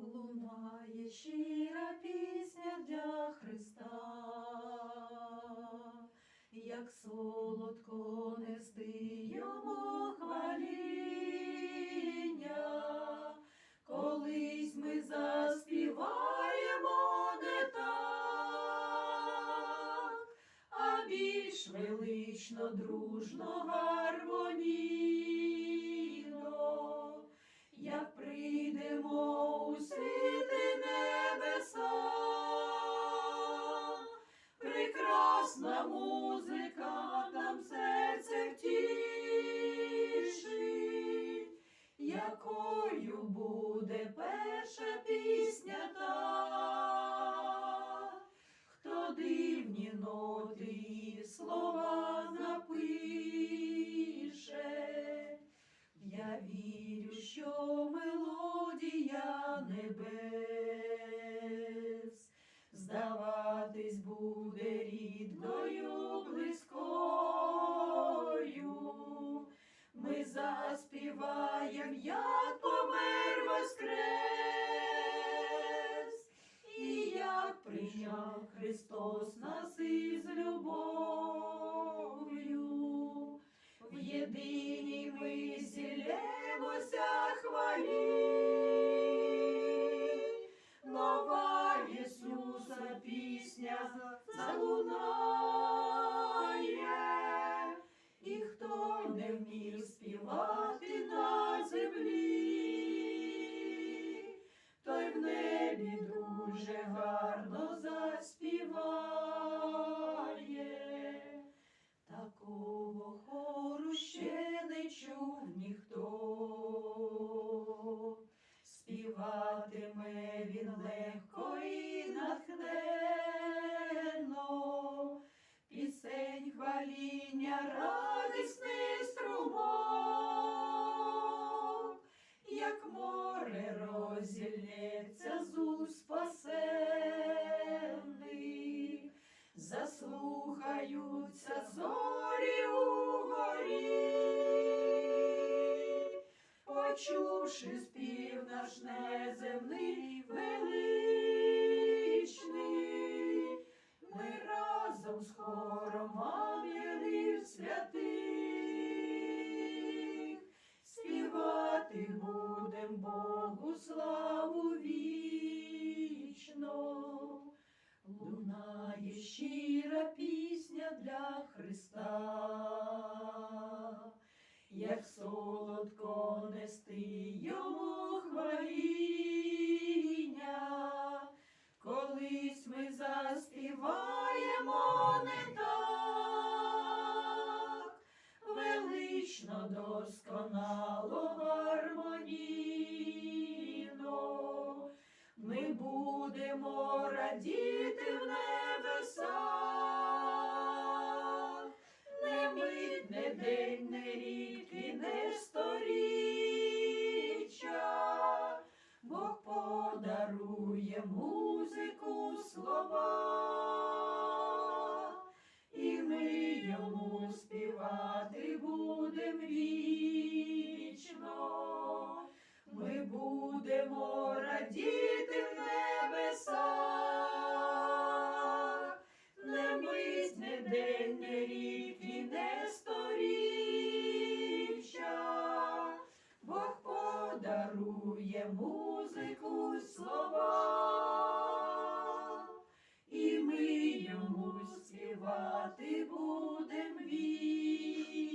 Лунає щира пісня для Христа, як солодко нести йому хваління, колись ми заспіваємо не так, а більш велично, дружно, гармонійно, як прийдемо у світи небеса, прекрасна музика там серце втішить, якою буде перша пісня та, хто дивні ноти і небес здаватись буде рідною, близькою. Ми заспіваєм, як помер воскрес, і як прийняв Христос нас із любов'ю. В єдиній ми зілємося Співатиме він легко і натхненно, пісень хваління, радісний струмок, як море розілється з уст спасенних, заслухаються зорі угорі, почувши спів нести йому хваління, колись ми заспіваємо не так, велично досконало гармонійно. Ми будемо радіти музику слова, і ми йому співати будем вічно. Ми будемо радіти в небесах, не мить, не день, є музику слова, і ми йому співати будем вічно.